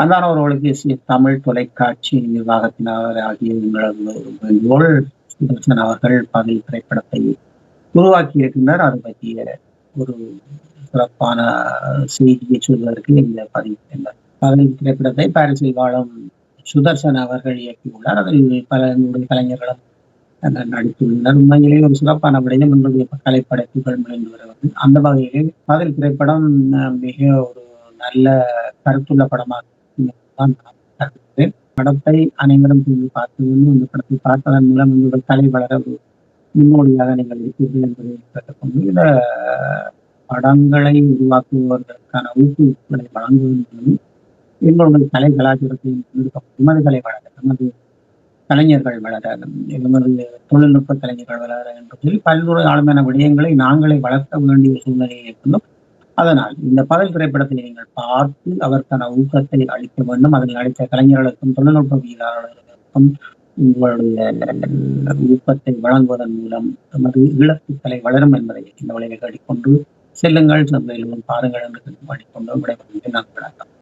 அன்பானவர்களுக்கு S A Tamil தொலைக்காட்சி நிர்வாகத்தினர் ஆகிய உங்களது வேண்டுகோள் சுதர்சன் அவர்கள் பதில் திரைப்படத்தை உருவாக்கி இருக்கின்றனர் அது பற்றிய ஒரு சிறப்பான செய்தியை சொல்வதற்கு இந்த பதிவு செய்தார் திரைப்படத்தை பாரிஸில் வாழும் சுதர்சன் அவர்கள் இயக்கியுள்ளார். அதில் பல எங்களுடைய கலைஞர்களும் நடித்துள்ளனர். உண்மையிலேயே ஒரு சிறப்பான விடயம் என்னுடைய கலைப்படைப்புகள் முயன்று வருவது. அந்த வகையிலே பதில் திரைப்படம் மிக ஒரு நல்ல கருத்துள்ள படமாக படத்தை அனைவரும் திரும்பி பார்த்து இந்த படத்தை பார்ப்பதன் மூலம் உங்களுடைய கலை வளர முன்னோடியாக நீங்கள் இருப்பீர்கள் என்பதை கேட்டுக்கொண்டு இந்த படங்களை உருவாக்குவதற்கான ஊக்குவிப்புகளை வழங்குவதன் மூலம் எங்களுடைய கலை கலாச்சாரத்தை எமது கலை வளர நமது கலைஞர்கள் வளர எமது தொழில்நுட்ப கலைஞர்கள் வளர என்பதில் பல்வேறு ஆளுமையான விடயங்களை நாங்களே வளர்க்க வேண்டிய சூழ்நிலையை இருக்கின்றோம் அதனால் இந்த பகல் திரைப்படத்தை நீங்கள் பார்த்து அதற்கான ஊக்கத்தை அளிக்க வேண்டும். அதில் அளித்த கலைஞர்களுக்கும் தொழில்நுட்பவியலாளர்களுக்கும் உங்களுடைய ஊக்கத்தை வழங்குவதன் மூலம் நமது ஈழத்துக்கலை வளரும் என்பதை இந்த வழியை கடிக்கொண்டு செல்லுங்கள். பாருங்கள் என்று பாடிக்கொண்டு விடைபெறுகிறேன். நான் வணக்கம்.